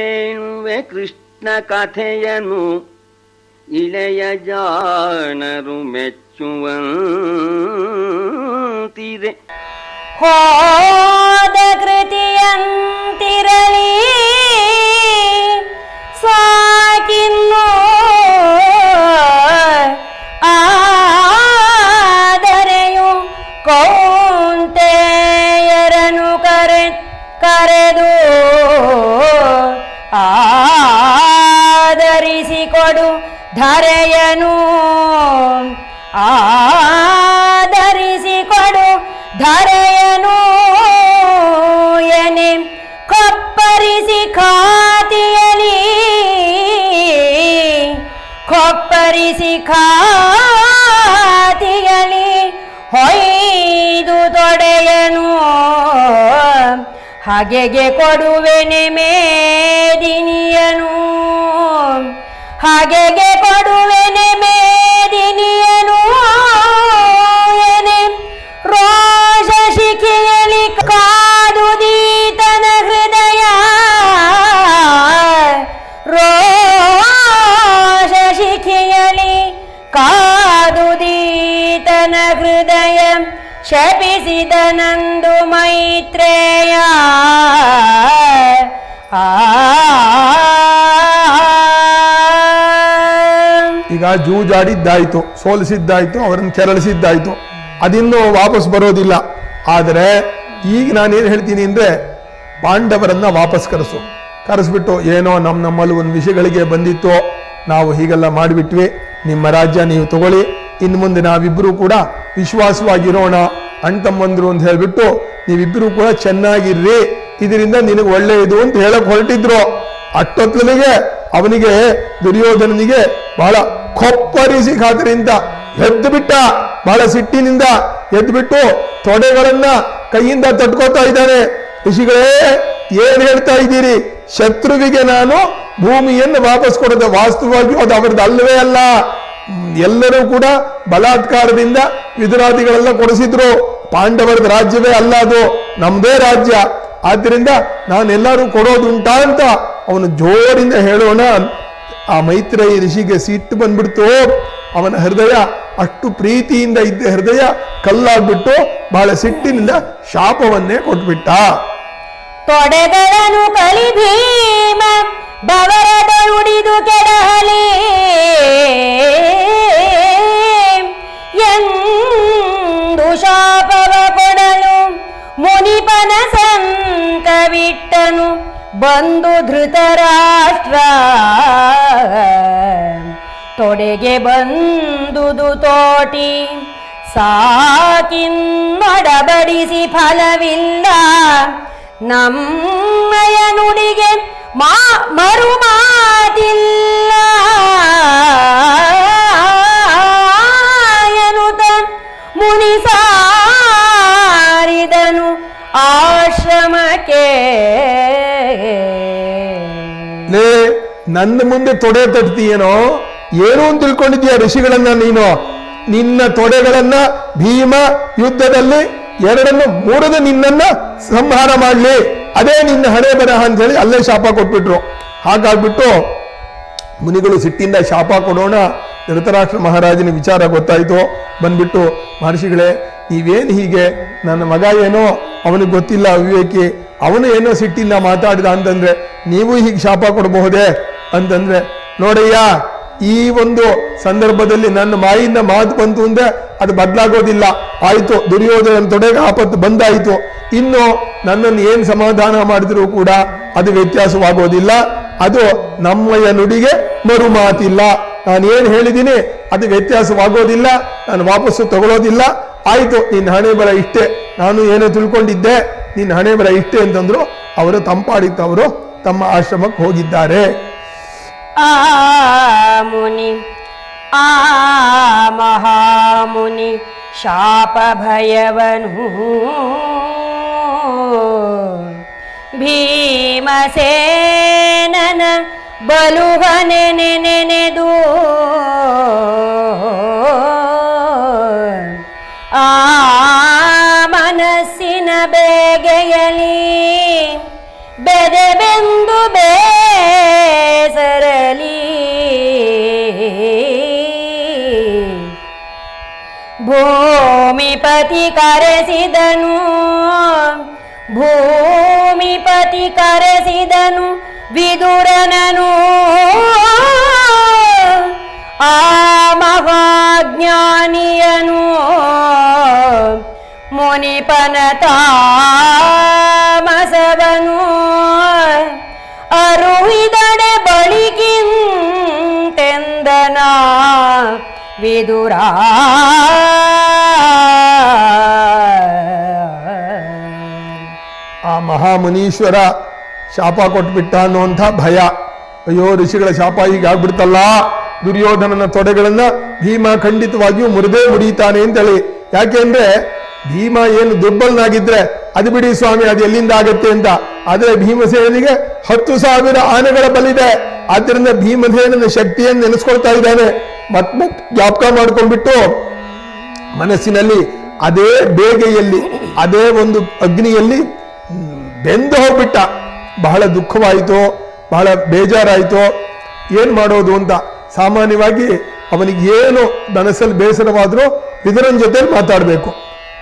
ಹೇಳುವೆ ಕೃಷ್ಣ ಕಥೆಯನು ಇಳೆಯ ಜಾನರು ಮೆಚ್ಚುವಂತಿರೆ. ಹೋದ ಕೃತಿಯಂತಿರಲಿ ಸಾಕಿನ್ನು ಆದರಿಸಿಕೊಡು ಧರೆಯನು. ಆದರಿಸಿಕೊಡು ಧರೆಯನು. ಎನೆ ಕೊಪ್ಪರಿಸಿ ಖಾತಿಯಲಿ ಕೊಪ್ಪರಿಸಿ ಖಾತಿಯಲಿ ಹೊಯ್ದು ತೊಡೆಯನು. ಹಾಗೆಗೆ ಕೊಡುವೆನೆ ಮೇದಿನಿಯನು. ಹಾಗೆಗೆ ಕೊಡುವೆನೆ ಮೇದಿನಿಯನು ಎನೆ ರೋಷ ಶಿಖೆಯಲಿ ಹೃದಯ. ರೋಷ ಶಿಖೆಯಲಿ ಕಾದುದೀತನ ಹೃದಯ. ಶಪಿಸಿದ ಜೂಜಾಡಿದ್ದಾಯ್ತು, ಸೋಲಿಸಿದ್ದಾಯ್ತು, ಅವರನ್ನು ಕೆರಳಿಸಿದ್ದಾಯ್ತು. ಅದಿನ್ನೂ ವಾಪಸ್ ಬರೋದಿಲ್ಲ. ಆದರೆ ಈಗ ನಾನೇನು ಹೇಳ್ತೀನಿ ಅಂದ್ರೆ ಪಾಂಡವರನ್ನು ವಾಪಸ್ ಕರೆಸು. ಕರೆಸ್ಬಿಟ್ಟು ಏನೋ ನಮ್ಮ ನಮ್ಮಲ್ಲಿ ಒಂದು ವಿಷಯಗಳಿಗೆ ಬಂದಿತ್ತು, ನಾವು ಹೀಗೆಲ್ಲ ಮಾಡಿಬಿಟ್ವಿ. ನಿಮ್ಮ ರಾಜ್ಯ ನೀವು ತಗೊಳ್ಳಿ. ಇನ್ನು ಮುಂದೆ ನಾವಿಬ್ಬರೂ ಕೂಡ ವಿಶ್ವಾಸವಾಗಿರೋಣ ತಮ್ಮಂದ್ರು ಅಂತ ಹೇಳಿಬಿಟ್ಟು ನೀವಿಬ್ಬರೂ ಕೂಡ ಚೆನ್ನಾಗಿರ್ರಿ. ಇದರಿಂದ ನಿನಗೆ ಒಳ್ಳೆಯದು ಅಂತ ಹೇಳಕ್ಕೆ ಹೊರಟಿದ್ರು. ಅಷ್ಟೊತ್ತಲಿಗೆ ಅವನಿಗೆ, ದುರ್ಯೋಧನನಿಗೆ ಬಹಳ ಕೊಪ್ಪರಿಸಿ ಖಾತರಿಂದ ಎದ್ದು ಬಿಟ್ಟ, ಬಹಳ ಸಿಟ್ಟಿನಿಂದ ಎದ್ದು ಬಿಟ್ಟು ತೊಡೆಗಳನ್ನ ಕೈಯಿಂದ ತಟ್ಕೋತಾ ಇದ್ದಾನೆ. ಋಷಿಗಳೇ, ಏನ್ ಹೇಳ್ತಾ ಇದ್ದೀರಿ? ಶತ್ರುವಿಗೆ ನಾನು ಭೂಮಿಯನ್ನು ವಾಪಸ್ ಕೊಡದೆ ವಾಸ್ತವವಾಗಿ ಅದು ಅವರದ್ದು ಅಲ್ಲವೇ ಅಲ್ಲ. ಎಲ್ಲರೂ ಕೂಡ ಬಲಾತ್ಕಾರದಿಂದ ವಿದುರಾದಿಗಳೆಲ್ಲ ಕೊಡಿಸಿದ್ರು. ಪಾಂಡವರದ ರಾಜ್ಯವೇ ಅಲ್ಲ ಅದು. ನಮ್ದೇ ರಾಜ್ಯ. ಆದ್ದರಿಂದ ನಾನೆಲ್ಲರೂ ಕೊಡೋದುಂಟಾ ಅಂತ ಅವನು ಜೋರಿಂದ ಹೇಳೋಣ. ಆ ಮೈತ್ರೇಯ ಋಷಿಗೆ ಸಿಟ್ಟು ಬಂದ್ಬಿಡ್ತು. ಅವನ ಹೃದಯ ಅಷ್ಟು ಪ್ರೀತಿಯಿಂದ ಇದ್ದ ಹೃದಯ ಕಲ್ಲಾಗ್ಬಿಟ್ಟು ಬಹಳ ಸಿಟ್ಟಿನಿಂದ ಶಾಪವನ್ನೇ ಕೊಟ್ಬಿಟ್ಟ. ತೊಡೆದನು ಕಲಿ ಭೀಮ, ಬವರದ ಉಡಿದು ಕೆಡಹಲಿ. ಎಂದು ಶಾಪವ ಕೊಡಲು ಮುನಿಪನ ಸಂಕವಿಟ್ಟನು ಬಂದು ಧೃತರಾಷ್ಟ್ರ. ತೊಡೆಗೆ ಬಂದುದು ತೋಟಿ ಸಾಕಿನ್ನೊಡಬಡಿಸಿ ಫಲವಿಲ್ಲ. ನಮ್ಮಯ ನುಡಿಗೆ ಮಾ ಮರು ನನ್ನ ಮುಂದೆ ತೊಡೆ ತಟ್ತೀಯೇನೋ? ಏನು ಅಂತ ತಿಳ್ಕೊಂಡಿದ್ಯಾ ಋಷಿಗಳನ್ನ ನೀನು? ನಿನ್ನ ತೊಡೆಗಳನ್ನ ಭೀಮ ಯುದ್ಧದಲ್ಲಿ ಎರಡನ್ನು ಮೂರದ ನಿನ್ನನ್ನ ಸಂಹಾರ ಮಾಡಲಿ. ಅದೇ ನಿನ್ನ ಹಣೆ ಬರಹ ಅಂತ ಹೇಳಿ ಅಲ್ಲೇ ಶಾಪ ಕೊಟ್ಬಿಟ್ರು. ಹಾಗಾಗ್ಬಿಟ್ಟು ಮುನಿಗಳು ಸಿಟ್ಟಿಂದ ಶಾಪ ಕೊಡೋಣ. ಧೃತರಾಷ್ಟ್ರ ಮಹಾರಾಜನ ವಿಚಾರ ಗೊತ್ತಾಯ್ತು. ಬಂದ್ಬಿಟ್ಟು ಮಹರ್ಷಿಗಳೇ, ನೀವೇನು ಹೀಗೆ? ನನ್ನ ಮಗ ಏನೋ? ಅವನಿಗೆ ಗೊತ್ತಿಲ್ಲ ಅವಿವೇಕಿ. ಅವನು ಏನೋ ಸಿಟ್ಟಿಂದ ಮಾತಾಡಿದ ಅಂತಂದ್ರೆ, ನೀವು ಹೀಗೆ ಶಾಪ ಕೊಡಬಹುದೇ? ಅಂತಂದ್ರೆ ನೋಡಯ್ಯ, ಈ ಒಂದು ಸಂದರ್ಭದಲ್ಲಿ ನನ್ನ ಮಾಯಿಂದ ಮಾತು ಬಂತು ಅಂದ್ರೆ ಅದು ಬದಲಾಗೋದಿಲ್ಲ. ಆಯ್ತು ದುರ್ಯೋಧನ ತೊಡೆಗೆ ಆಪತ್ತು ಬಂದಾಯಿತು. ಇನ್ನು ನನ್ನನ್ನು ಏನ್ ಸಮಾಧಾನ ಮಾಡಿದ್ರು ಕೂಡ ಅದು ವ್ಯತ್ಯಾಸವಾಗೋದಿಲ್ಲ. ಅದು ನಮ್ಮಯ ನುಡಿಗೆ ಮರು ಮಾತಿಲ್ಲ ನಾನು ಏನ್ ಹೇಳಿದ್ದೀನಿ, ಅದು ವ್ಯತ್ಯಾಸವಾಗೋದಿಲ್ಲ. ನಾನು ವಾಪಸ್ಸು ತಗೊಳ್ಳೋದಿಲ್ಲ ಆಯ್ತು, ನಿನ್ನ ಹಣೆ ಬರ ಇಷ್ಟೇ. ನಾನು ಏನೋ ತಿಳ್ಕೊಂಡಿದ್ದೆ, ನಿನ್ನ ಹಣೆ ಬರ ಇಷ್ಟೇ ಅಂತಂದ್ರು, ಅವರು ತಂಪಾಡಿತ್ತವರು ತಮ್ಮ ಆಶ್ರಮಕ್ಕೆ ಹೋಗಿದ್ದಾರೆ. आमुनि आमहामुनि महामुनि भीमसेनन बलुहने दू ಭೂಮಿಪತಿ ಕರೆಸಿದನು. ಭೂಮಿಪತಿ ಕರೆಸಿದನು ವಿದುರನನು. ಆ ಮಹಾಜ್ಞಾನಿಯನು ಮುನಿಪನ ತಾಮಸವನು. ಅರುಹಿದಡೆ ಬಳಿಗಿಂತೆಂದನ ವಿದುರ ಮಹಾಮುನೀಶ್ವರ ಶಾಪ ಕೊಟ್ಬಿಟ್ಟ ಅನ್ನುವಂಥ ಭಯ. ಅಯ್ಯೋ, ಋಷಿಗಳ ಶಾಪ ಈಗ ಆಗ್ಬಿಡ್ತಲ್ಲ ದುರ್ಯೋಧನನ ತೊಡೆಗಳನ್ನ ಭೀಮ ಖಂಡಿತವಾಗಿಯೂ ಮುರಿದೇ ಅಂತ ಅಂತೇಳಿ. ಯಾಕೆಂದ್ರೆ ಭೀಮ ಏನು ದುರ್ಬಲನಾಗಿದ್ರೆ ಅದು ಬಿಡಿ ಸ್ವಾಮಿ, ಅದು ಎಲ್ಲಿಂದ ಆಗತ್ತೆ ಅಂತ. ಆದ್ರೆ ಭೀಮಸೇನಿಗೆ ಹತ್ತು ಸಾವಿರ ಆನೆಗಳ ಬಲಿದೆ. ಆದ್ರಿಂದ ಭೀಮಸೇನನ ಶಕ್ತಿಯನ್ನು ನೆನೆಸ್ಕೊಳ್ತಾ ಇದ್ದಾನೆ. ಮತ್ತೆ ಮತ್ ಜ್ಞಾಪಕ ಮಾಡ್ಕೊಂಡ್ಬಿಟ್ಟು ಮನಸ್ಸಿನಲ್ಲಿ ಅದೇ ಬೇಗೆಯಲ್ಲಿ, ಅದೇ ಒಂದು ಅಗ್ನಿಯಲ್ಲಿ ಬೆಂದು ಹೋಗ್ಬಿಟ್ಟ. ಬಹಳ ದುಃಖವಾಯಿತು, ಬಹಳ ಬೇಜಾರಾಯಿತು, ಏನು ಮಾಡೋದು ಅಂತ ಸಾಮಾನ್ಯವಾಗಿ ಅವನಿಗೆ ಏನು ಮನಸ್ಸಲ್ಲಿ ಬೇಸರವಾದರೂ ವಿದರನ್ ಜೊತೆ ಮಾತಾಡಬೇಕು.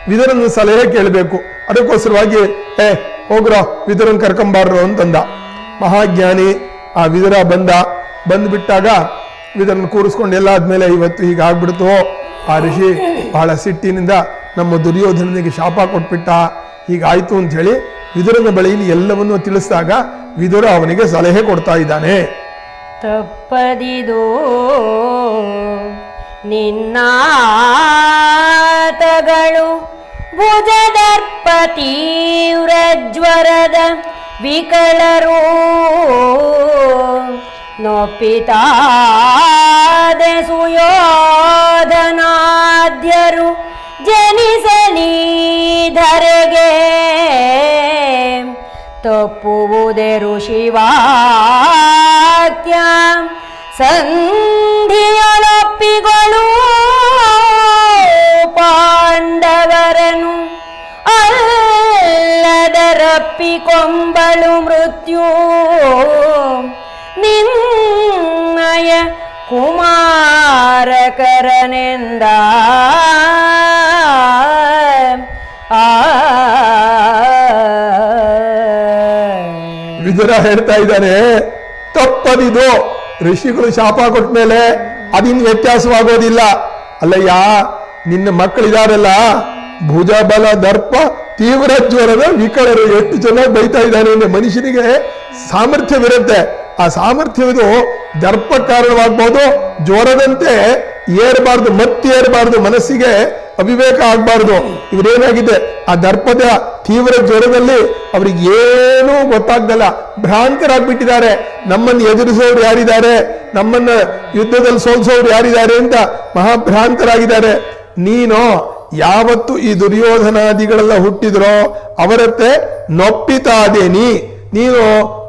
ವಿದರನ ಸಲಹೆ ಕೇಳಬೇಕು. ಅದಕ್ಕೋಸ್ಕರವಾಗಿ, ಏ, ಹೋಗ್ರ, ವಿದರನ್ ಕರ್ಕೊಂಬಾರ್ರು ಅಂತಂದ. ಮಹಾಜ್ಞಾನಿ ಆ ವಿದರ ಬಂದ. ಬಂದ್ಬಿಟ್ಟಾಗ ವಿದರನ್ ಕೂರಿಸ್ಕೊಂಡು ಎಲ್ಲ ಆದ್ಮೇಲೆ ಇವತ್ತು ಈಗ ಆಗ್ಬಿಡ್ತು. ಆ ಋಷಿ ಬಹಳ ಸಿಟ್ಟಿನಿಂದ ನಮ್ಮ ದುರ್ಯೋಧನನಿಗೆ ಶಾಪ ಕೊಟ್ಬಿಟ್ಟ. ಹೀಗಾಯ್ತು ಅಂತ ಹೇಳಿ ವಿದುರನ ಬಳಿಯಲ್ಲಿ ಎಲ್ಲವನ್ನೂ ತಿಳಿಸಿದಾಗ ವಿದುರ ಅವನಿಗೆ ಸಲಹೆ ಕೊಡ್ತಾ ಇದ್ದಾನೆ. ತಪ್ಪದಿದೋ ನಿನ್ನಾತಗಳು ಭುಜದರ್ಪ ತೀವ್ರ ಜ್ವರದ ವಿಕಳರು ನೊಪ್ಪಿತಾದೆ ಸುಯೋಧನಾದ್ಯರು ಜನಿಸಲಿ ಧರೆಗೆ ತಪ್ಪುವುದೇ ಋಷಿವಾಕ್ಯ ಸಂಧಿಯೊಳಪ್ಪಿಗಳು ಪಾಂಡವರನು ಅಲ್ಲದರಪ್ಪಿಕೊಂಬಳು ಮೃತ್ಯು ನಿನ್ನಯ ಕುಮಾರಕರನೆಂದ ವಿದುರ ಹೇಳ್ತಾ ಇದ್ದಾರೆ ತಪ್ಪದಿದು. ಋಷಿಗಳು ಶಾಪ ಕೊಟ್ಟ ಮೇಲೆ ಅದಿನ್ ವ್ಯತ್ಯಾಸವಾಗೋದಿಲ್ಲ. ಅಲ್ಲಯ್ಯ, ನಿನ್ನ ಮಕ್ಕಳಿದಾರಲ್ಲ ಭುಜ ಬಲ ದರ್ಪ, ತೀವ್ರ ಜ್ವರದ ವಿಕಳರು ಎಷ್ಟು ಚೆನ್ನಾಗಿ ಬೈತಾ ಇದ್ದಾನೆ ಅಂದ್ರೆ ಮನುಷ್ಯನಿಗೆ ಸಾಮರ್ಥ್ಯವಿರುತ್ತೆ. ಆ ಸಾಮರ್ಥ್ಯವಿದು ದರ್ಪ ಕಾರಣವಾಗ್ಬೋದು ಜ್ವರದಂತೆ ಏರಬಾರ್ದು, ಮತ್ತೆ ಏರಬಾರ್ದು ಮನಸ್ಸಿಗೆ ಅವಿವೇಕ ಆಗ್ಬಾರ್ದು. ಇವ್ರೇನಾಗಿದೆ ಆ ದರ್ಪದ ತೀವ್ರ ಜ್ವರದಲ್ಲಿ ಅವ್ರಿಗೆ ಏನೂ ಗೊತ್ತಾಗ್ದಲ್ಲ. ಭ್ರಾಂತರಾಗ್ಬಿಟ್ಟಿದ್ದಾರೆ. ನಮ್ಮನ್ನು ಎದುರಿಸೋರು ಯಾರಿದ್ದಾರೆ? ನಮ್ಮನ್ನ ಯುದ್ಧದಲ್ಲಿ ಸೋಲ್ಸೋರು ಯಾರಿದ್ದಾರೆ ಅಂತ ಮಹಾಭ್ರಾಂತರಾಗಿದ್ದಾರೆ. ನೀನು, ಯಾವತ್ತು ಈ ದುರ್ಯೋಧನಾದಿಗಳೆಲ್ಲ ಹುಟ್ಟಿದ್ರೋ, ಅವರತ್ತೆ ನೊಪ್ಪಿತಾದೇನಿ. ನೀನು,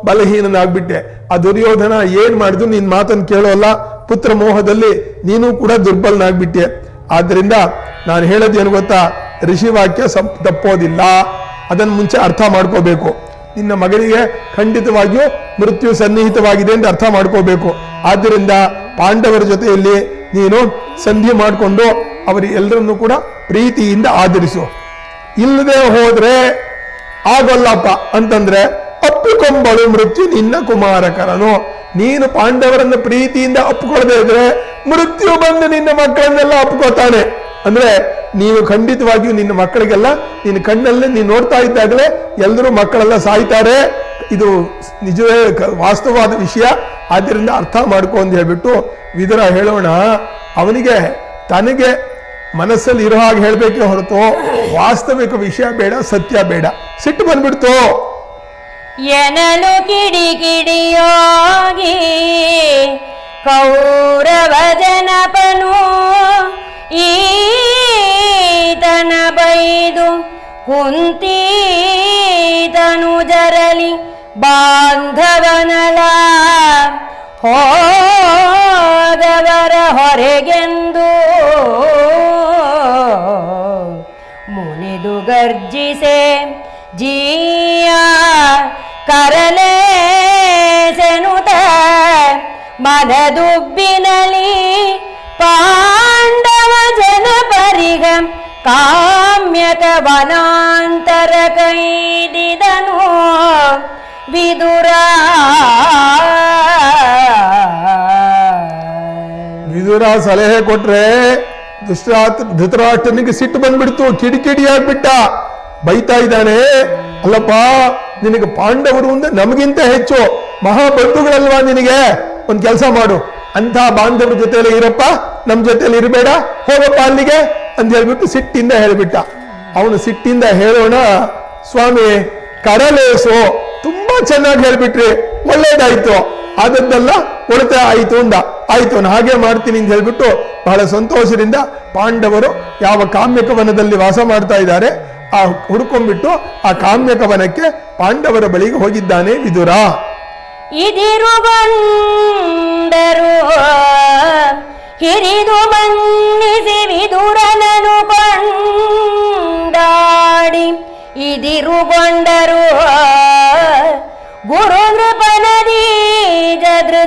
ಬಲಹೀನನಾಗ್ಬಿಟ್ಟೆ. ಆ ದುರ್ಯೋಧನ ಏನ್ ಮಾಡಿದ್ರು ನಿನ್ ಮಾತನ್ನು ಕೇಳೋಲ್ಲ. ಪುತ್ರ ಮೋಹದಲ್ಲಿ ನೀನು ಕೂಡ ದುರ್ಬಲನಾಗ್ಬಿಟ್ಟೆ. ಆದ್ರಿಂದ ನಾನು ಹೇಳೋದೇನು ಗೊತ್ತಾ? ಋಷಿವಾಕ್ಯ ಸಪ್ ತಪ್ಪೋದಿಲ್ಲ. ಅದನ್ನು ಮುಂಚೆ ಅರ್ಥ ಮಾಡ್ಕೋಬೇಕು. ನಿನ್ನ ಮಗನಿಗೆ ಖಂಡಿತವಾಗಿಯೂ ಮೃತ್ಯು ಸನ್ನಿಹಿತವಾಗಿದೆ ಅಂತ ಅರ್ಥ ಮಾಡ್ಕೋಬೇಕು. ಆದ್ದರಿಂದ ಪಾಂಡವರ ಜೊತೆಯಲ್ಲಿ ನೀನು ಸಂಧಿ ಮಾಡಿಕೊಂಡು ಅವರೆಲ್ಲರನ್ನು ಕೂಡ ಪ್ರೀತಿಯಿಂದ ಆಧರಿಸು. ಇಲ್ಲದೆ ಹೋದ್ರೆ, ಆಗೋಲ್ಲಪ್ಪ ಅಂತಂದ್ರೆ ಅಪ್ಪಿಕೊಂಬಳು ಮೃತ್ಯು ನಿನ್ನ ಕುಮಾರಕರನು. ನೀನು ಪಾಂಡವರನ್ನು ಪ್ರೀತಿಯಿಂದ ಅಪ್ಪಿಕೊಳ್ಳದೆ ಇದ್ರೆ ಮೃತ್ಯು ಬಂದು ನಿನ್ನ ಮಕ್ಕಳನ್ನೆಲ್ಲ ಅಪ್ಕೋತಾನೆ ಅಂದ್ರೆ ನೀನು ಖಂಡಿತವಾಗಿಯೂ ನಿನ್ನ ಮಕ್ಕಳಿಗೆಲ್ಲ, ನಿನ್ನ ಕಣ್ಣಲ್ಲೇ ನೀನು ನೋಡ್ತಾ ಇದ್ದಾಗಲೇ ಎಲ್ಲರೂ ಮಕ್ಕಳೆಲ್ಲ ಸಾಯ್ತಾರೆ. ಇದು ನಿಜವೇ ವಾಸ್ತವವಾದ ವಿಷಯ. ಆದ್ದರಿಂದ ಅರ್ಥ ಮಾಡ್ಕೊ ಅಂತ ಹೇಳ್ಬಿಟ್ಟು ವಿದುರ ಹೇಳೋಣ. ಅವನಿಗೆ, ತನಗೆ ಮನಸ್ಸಲ್ಲಿ ಇರೋ ಹಾಗೆ ಹೇಳ್ಬೇಕೆ ಹೊರತು ವಾಸ್ತವಿಕ ವಿಷಯ ಬೇಡ, ಸತ್ಯ ಬೇಡ. ಸಿಟ್ಟು ಬಂದ್ಬಿಡ್ತು. ಎನಲು ಕಿಡಿ ಕಿಡಿಯೋಗಿ ಕೌರವ ಜನಪನು ಈತನ ಬೈದು ಕುಂತೀತನು ಜರಲಿ ಬಾಂಧವನಲ ಹೋದವರ ಹೊರೆಗೆಂದು ಮುನಿದು ಗರ್ಜಿಸೆ ಜೀಯ ಕರ ಮನದುಬ್ಬಿನಲಿ ಪಾಂಡವ ಜನ ಜನಪರಿಗ ಕಾಮ್ಯಕ ವನಾಂತರ ಕೈದಿದನು. ವಿದುರ ವಿದುರ ಸಲಹೆ ಕೊಟ್ರೆ ಧೃತರಾಷ್ಟ್ರನಿಗೆ ಸಿಟ್ಟು ಬಂದ್ಬಿಡ್ತು ಕಿಡಿಕಿಡಿ ಆಗ್ಬಿಟ್ಟ ಬೈತಾ ಇದ್ದಾನೆ ಅಲ್ಲಪ್ಪ, ನಿನಗೆ ಪಾಂಡವರು ಅಂದ್ರೆ ನಮಗಿಂತ ಹೆಚ್ಚು, ಮಹಾಬಂಧುಗಳಲ್ವಾ ನಿನಗೆ? ಒಂದ್ ಕೆಲಸ ಮಾಡು. ಅಂತ ಬಾಂಧವ್ರ ಜೊತೆಯಲ್ಲಿ ಇರಪ್ಪ, ನಮ್ ಜೊತೆಯಲ್ಲಿ ಇರಬೇಡ. ಹೋಗಪ್ಪ ಅಲ್ಲಿಗೆ ಅಂತ ಹೇಳ್ಬಿಟ್ಟು ಸಿಟ್ಟಿಂದ ಹೇಳ್ಬಿಟ್ಟ. ಅವನು ಸಿಟ್ಟಿಂದ ಹೇಳೋಣ, ಸ್ವಾಮಿ, ಕಡಲೇಸು. ತುಂಬಾ ಚೆನ್ನಾಗಿ ಹೇಳ್ಬಿಟ್ರಿ. ಒಳ್ಳೇದಾಯ್ತು. ಆದದ್ದೆಲ್ಲ ಉಳಿತಾಯ ಆಯ್ತು ಅಂದ. ಆಯ್ತು, ನಾನು ಹಾಗೆ ಮಾಡ್ತೀನಿ ಅಂತ ಹೇಳ್ಬಿಟ್ಟು ಬಹಳ ಸಂತೋಷದಿಂದ ಪಾಂಡವರು ಯಾವ ಕಾಮ್ಯಕ ವನದಲ್ಲಿ ವಾಸ ಮಾಡ್ತಾ ಇದ್ದಾರೆ, ಆ ಹುಡ್ಕೊಂಡ್ಬಿಟ್ಟು ಆ ಕಾಮ್ಯಕ ವನಕ್ಕೆ ಪಾಂಡವರ ಬಳಿಗೆ ಹೋಗಿದ್ದಾನೆ ವಿದುರ. ಇದಿರುಗೊಂಡರು ಹಿರಿದು ಮನ್ನಿಸಿ ವಿದುರನನು ಕೊಂಡಾಡಿ. ಇದಿರುಗೊಂಡರು ಗುರು ನೃಪನದಿ ಧೃತರಾಷ್ಟ್ರಾದಿಗಳ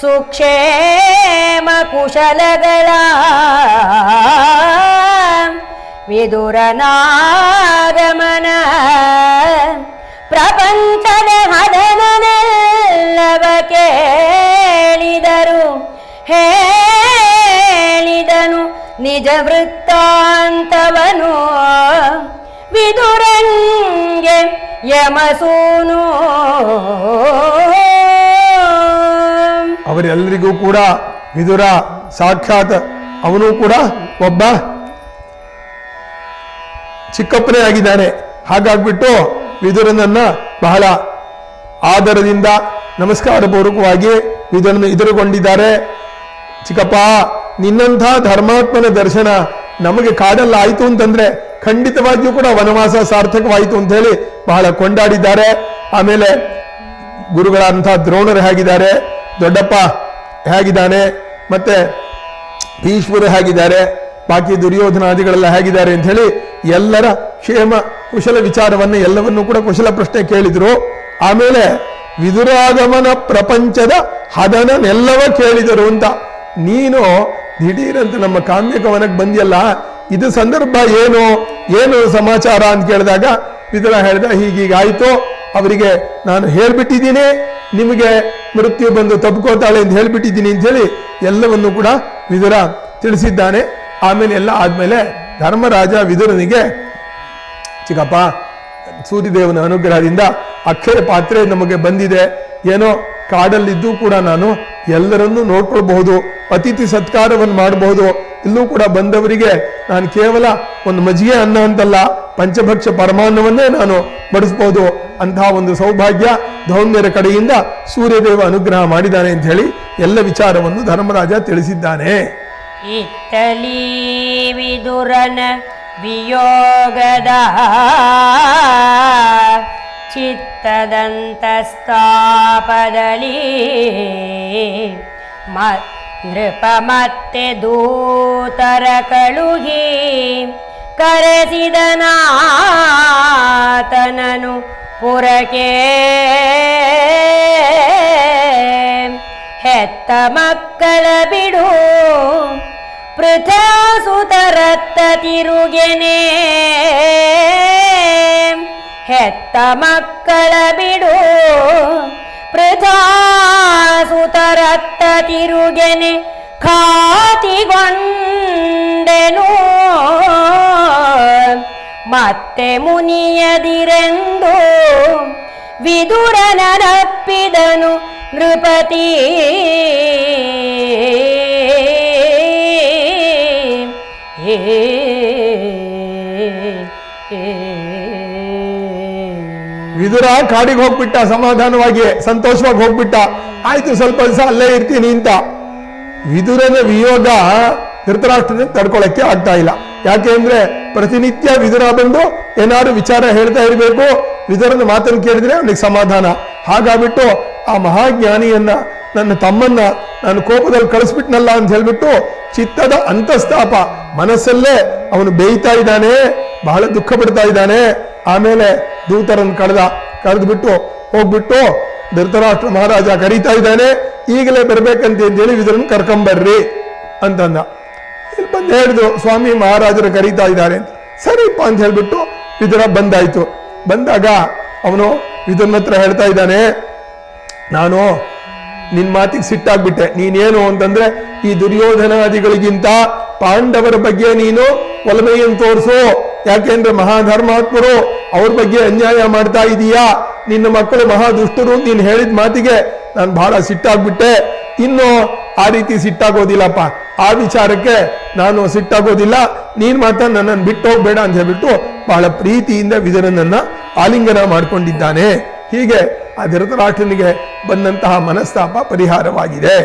ಸುಕ್ಷೇಮ ಕುಶಲಗಳ ವಿದುರನಾಗಮನ ಪ್ರಪಂಚದ ಹದನನೆಲ್ಲವ ಕೇಳಿದರು. ಹೇಳಿದನು ನಿಜ ವೃತ್ತಾಂತವನು. ವಿದುರಂಗೆ ಯಮಸೂನು. ಅವರೆಲ್ಲರಿಗೂ ಕೂಡ ವಿದುರ ಸಾಕ್ಷಾತ್ ಅವನು ಕೂಡ ಒಬ್ಬ ಚಿಕ್ಕಪ್ಪನೇ ಆಗಿದ್ದಾನೆ. ಹಾಗಾಗ್ಬಿಟ್ಟು ವಿದುರನನ್ನ ಬಹಳ ಆದರದಿಂದ ನಮಸ್ಕಾರ ಪೂರ್ವಕವಾಗಿ ವಿದುರನ್ನು ಎದುರುಗೊಂಡಿದ್ದಾರೆ. ಚಿಕ್ಕಪ್ಪ, ನಿನ್ನಂಥ ಧರ್ಮಾತ್ಮನ ದರ್ಶನ ನಮಗೆ ಕಾಡಲ್ಲ ಆಯ್ತು ಅಂತಂದ್ರೆ ಖಂಡಿತವಾಗಿಯೂ ಕೂಡ ವನವಾಸ ಸಾರ್ಥಕವಾಯಿತು ಅಂತ ಹೇಳಿ ಬಹಳ ಕೊಂಡಾಡಿದ್ದಾರೆ. ಆಮೇಲೆ ಗುರುಗಳಂಥ ದ್ರೋಣರು ಹೇಗಿದ್ದಾರೆ, ದೊಡ್ಡಪ್ಪ ಹೇಗಿದ್ದಾನೆ, ಮತ್ತೆ ಭೀಷ್ಮರು ಹೇಗಿದ್ದಾರೆ ಬಾಕಿ ದುರ್ಯೋಧನಾದಿಗಳೆಲ್ಲ ಹೇಗಿದ್ದಾರೆ ಅಂತ ಹೇಳಿ ಎಲ್ಲರ ಕ್ಷೇಮ ಕುಶಲ ವಿಚಾರವನ್ನು ಎಲ್ಲವನ್ನೂ ಕೂಡ ಕುಶಲ ಪ್ರಶ್ನೆ ಕೇಳಿದ್ರು. ಆಮೇಲೆ ವಿದುರಾಗಮನ ಪ್ರಪಂಚದ ಹದನನೆಲ್ಲವ ಕೇಳಿದರು ಅಂತ. ನೀನು ದಿಢೀರಂತ ನಮ್ಮ ಕಾಮ್ಯಕವನಕ್ಕೆ ಬಂದಿಯಲ್ಲ, ಇದು ಸಂದರ್ಭ ಏನು? ಏನು ಸಮಾಚಾರ ಅಂತ ಕೇಳಿದಾಗ ವಿದುರ ಹೇಳ್ದ, ಹೀಗೀಗಾಯ್ತು. ಅವರಿಗೆ ನಾನು ಹೇಳ್ಬಿಟ್ಟಿದ್ದೀನಿ, ನಿಮಗೆ ಮೃತ್ಯು ಬಂದು ತಪ್ಕೋತಾಳೆ ಅಂತ ಹೇಳ್ಬಿಟ್ಟಿದ್ದೀನಿ ಅಂತ ಹೇಳಿ ಎಲ್ಲವನ್ನು ಕೂಡ ವಿದುರ ತಿಳಿಸಿದ್ದಾನೆ. ಆಮೇಲೆ ಎಲ್ಲ ಆದ್ಮೇಲೆ ಧರ್ಮರಾಜ ವಿದುರನಿಗೆ, ಚಿಕ್ಕಪ್ಪ ಸೂರ್ಯದೇವನ ಅನುಗ್ರಹದಿಂದ ಅಕ್ಷರ ಪಾತ್ರೆ ನಮಗೆ ಬಂದಿದೆ. ಏನೋ ಕಾಡಲ್ಲಿದ್ದು ಕೂಡ ನಾನು ಎಲ್ಲರನ್ನೂ ನೋಡ್ಕೊಳ್ಬಹುದು, ಅತಿಥಿ ಸತ್ಕಾರವನ್ನು ಮಾಡಬಹುದು. ಇಲ್ಲೂ ಕೂಡ ಬಂದವರಿಗೆ ನಾನು ಕೇವಲ ಒಂದು ಮಜ್ಜಿಗೆ ಅನ್ನ ಅಂತಲ್ಲ, ಪಂಚಭಕ್ಷ ಪರಮಾನ್ನವನ್ನೇ ನಾನು ಬಡಿಸ್ಬೋದು ಅಂತಹ ಒಂದು ಸೌಭಾಗ್ಯ ಧೌಮ್ಯರ ಕಡೆಯಿಂದ ಸೂರ್ಯದೇವ ಅನುಗ್ರಹ ಮಾಡಿದ್ದಾನೆ ಅಂತ ಹೇಳಿ ಎಲ್ಲ ವಿಚಾರವನ್ನು ಧರ್ಮರಾಜ ತಿಳಿಸಿದ್ದಾನೆ. ಇತ್ತಲಿ ವಿದುರನ ವಿಯೋಗದ ಚಿತ್ತದಂತಸ್ತಾಪದಲ್ಲಿ ಮ ನೃಪ ಮತ್ತೆ ದೂತರ ಕಳುಹಿ ಕರೆಸಿದನಾತನನು ಪುರಕೆ. ಹೆತ್ತ ಮಕ್ಕಳ ಬಿಡು ಪೃಥಾಸುತರತ್ತ ತಿರುಗೆನೆ. ಹೆತ್ತ ಮಕ್ಕಳ ಬಿಡು. ಪೃಥಾಸುತರತ್ತ ತಿರುಗೆನೆ ಖಾತಿಗೊಂಡೆನು ಮತ್ತೆ ಮುನಿಯದಿರೆಂದು ವಿದುರನನಪ್ಪಿದನು ನೃಪತಿ. ವಿದುರ ಕಾಡಿಗೆ ಹೋಗ್ಬಿಟ್ಟ, ಸಮಾಧಾನವಾಗಿ, ಸಂತೋಷವಾಗಿ ಹೋಗ್ಬಿಟ್ಟ. ಆಯ್ತು, ಸ್ವಲ್ಪ ದಿವಸ ಅಲ್ಲೇ ಇರ್ತೀನಿ ಅಂತ. ವಿದುರನ ವಿಯೋಗ, ಧೃತರಾಷ್ಟ್ರನ ತಡ್ಕೊಳಕ್ಕೆ ಆಗ್ತಾ ಇಲ್ಲ. ಯಾಕೆ ಅಂದ್ರೆ, ಪ್ರತಿನಿತ್ಯ ವಿದುರ ಬಂದು ಏನಾದ್ರು ವಿಚಾರ ಹೇಳ್ತಾ ಇರಬೇಕು. ವಿದುರನ ಮಾತನ್ನು ಕೇಳಿದ್ರೆ ಅವನಿಗೆ ಸಮಾಧಾನ. ಹಾಗಾಗ್ಬಿಟ್ಟು ಆ ಮಹಾಜ್ಞಾನಿಯನ್ನ, ನನ್ನ ತಮ್ಮನ್ನ ನಾನು ಕೋಪದಲ್ಲಿ ಕಳಿಸ್ಬಿಟ್ನಲ್ಲ ಅಂತ ಹೇಳ್ಬಿಟ್ಟು ಚಿತ್ತದ ಅಂತಸ್ತಾಪ, ಮನಸ್ಸಲ್ಲೇ ಅವನು ಬೇಯ್ತಾ ಇದ್ದಾನೆ, ಬಹಳ ದುಃಖ ಪಡ್ತಾ ಇದ್ದಾನೆ. ಆಮೇಲೆ ದೂತರನ್ನು ಕಳೆದ ಬಿಟ್ಟು ಹೋಗ್ಬಿಟ್ಟು ಧೃತರಾಷ್ಟ್ರ ಮಹಾರಾಜ ಕರೀತಾ ಇದ್ದಾನೆ. ಈಗಲೇ ಬರ್ಬೇಕಂತ ಹೇಳಿ ಇದರನ್ನು ಕರ್ಕೊಂಬರ್ರಿ ಅಂತಂದ. ಇಲ್ಲಿ ಬಂದು ಹೇಳಿದ್ರು, ಸ್ವಾಮಿ ಮಹಾರಾಜರು ಕರೀತಾ ಇದ್ದಾರೆ ಅಂತ. ಸರಿಪ್ಪ ಅಂತ ಹೇಳ್ಬಿಟ್ಟು ವಿದುರ ಬಂದಾಯ್ತು. ಬಂದಾಗ ಅವನು ಇದನ್ನ ಹತ್ರ ಹೇಳ್ತಾ ಇದ್ದಾನೆ, ನಾನು ನಿನ್ ಮಾತಿಗೆ ಸಿಟ್ಟಾಗ್ಬಿಟ್ಟೆ. ನೀನೇನು ಅಂತಂದ್ರೆ, ಈ ದುರ್ಯೋಧನಾದಿಗಳಿಗಿಂತ ಪಾಂಡವರ ಬಗ್ಗೆ ನೀನು ಒಲಮೆಯನ್ನು ತೋರಿಸು. ಯಾಕೆಂದ್ರೆ ಮಹಾಧರ್ಮಾತ್ಮರು ಅವ್ರ ಬಗ್ಗೆ ಅನ್ಯಾಯ ಮಾಡ್ತಾ ಇದೀಯಾ? ನಿನ್ನ ಮಕ್ಕಳು ಮಹಾ ದುಷ್ಟರು ನೀನು ಹೇಳಿದ ಮಾತಿಗೆ ನಾನು ಬಹಳ ಸಿಟ್ಟಾಗ್ಬಿಟ್ಟೆ. ಇನ್ನು ಆ ರೀತಿ ಸಿಟ್ಟಾಗೋದಿಲ್ಲಪ್ಪ. ಆ ವಿಚಾರಕ್ಕೆ ನಾನು ಸಿಟ್ಟಾಗೋದಿಲ್ಲ. ನೀನ್ ಮಾತ್ರ ನನ್ನನ್ನು ಬಿಟ್ಟು ಹೋಗ್ಬೇಡ ಅಂತ ಹೇಳ್ಬಿಟ್ಟು ಬಹಳ ಪ್ರೀತಿಯಿಂದ ವಿದರನನ್ನ ಆಲಿಂಗನ ಮಾಡ್ಕೊಂಡಿದ್ದಾನೆ. ಹೀಗೆ ಆ ಧೃತರಾಷ್ಟ್ರನಿಗೆ ಬಂದಂತಹ ಮನಸ್ತಾಪ ಪರಿಹಾರವಾಗಿದೆ.